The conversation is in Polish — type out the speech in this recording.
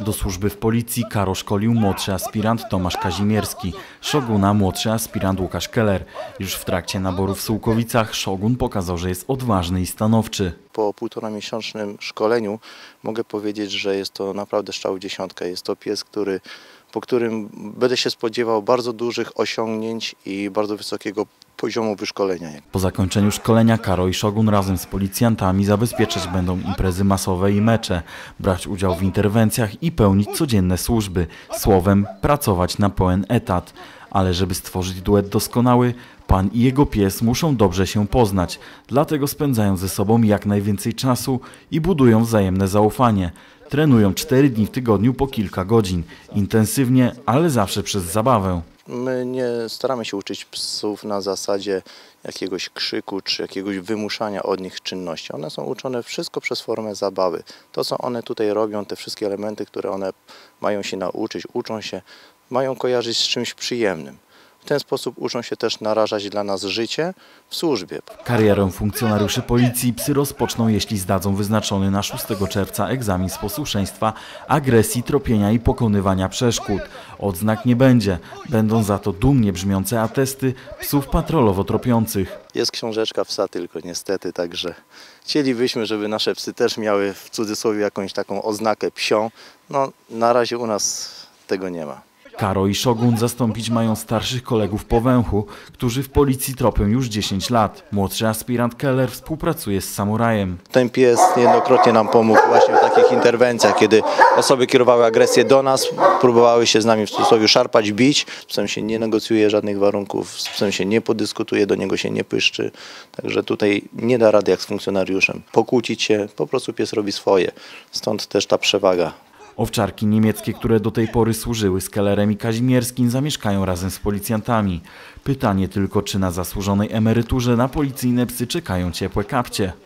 Do służby w policji Karo szkolił młodszy aspirant Tomasz Kazimierski, Szoguna młodszy aspirant Łukasz Keller. Już w trakcie naboru w Sułkowicach Szogun pokazał, że jest odważny i stanowczy. Po półtora miesięcznym szkoleniu mogę powiedzieć, że jest to naprawdę strzał w dziesiątkę. Jest to pies, który, po którym będę się spodziewał bardzo dużych osiągnięć i bardzo wysokiego poziomu wyszkolenia. Po zakończeniu szkolenia Karo i Szogun razem z policjantami zabezpieczać będą imprezy masowe i mecze, brać udział w interwencjach i pełnić codzienne służby. Słowem, pracować na pełen etat. Ale żeby stworzyć duet doskonały, pan i jego pies muszą dobrze się poznać. Dlatego spędzają ze sobą jak najwięcej czasu i budują wzajemne zaufanie. Trenują cztery dni w tygodniu po kilka godzin. Intensywnie, ale zawsze przez zabawę. My nie staramy się uczyć psów na zasadzie jakiegoś krzyku czy jakiegoś wymuszania od nich czynności. One są uczone wszystko przez formę zabawy. To, co one tutaj robią, te wszystkie elementy, które one mają się nauczyć, uczą się, mają kojarzyć z czymś przyjemnym. W ten sposób uczą się też narażać dla nas życie w służbie. Karierę funkcjonariuszy policji psy rozpoczną, jeśli zdadzą wyznaczony na 6 czerwca egzamin z posłuszeństwa, agresji, tropienia i pokonywania przeszkód. Odznak nie będzie. Będą za to dumnie brzmiące atesty psów patrolowo tropiących. Jest książeczka psa tylko niestety, także chcielibyśmy, żeby nasze psy też miały w cudzysłowie jakąś taką oznakę psią. No na razie u nas tego nie ma. Karo i Szogun zastąpić mają starszych kolegów po węchu, którzy w policji tropią już 10 lat. Młodszy aspirant Keller współpracuje z samurajem. Ten pies niejednokrotnie nam pomógł właśnie w takich interwencjach, kiedy osoby kierowały agresję do nas, próbowały się z nami w cudzysłowie szarpać, bić. Z psem się nie negocjuje żadnych warunków, z psem się nie podyskutuje, do niego się nie pyszczy. Także tutaj nie da rady jak z funkcjonariuszem. Pokłócić się, po prostu pies robi swoje. Stąd też ta przewaga. Owczarki niemieckie, które do tej pory służyły z Kellerem i Kazimierskim, zamieszkają razem z policjantami. Pytanie tylko, czy na zasłużonej emeryturze na policyjne psy czekają ciepłe kapcie.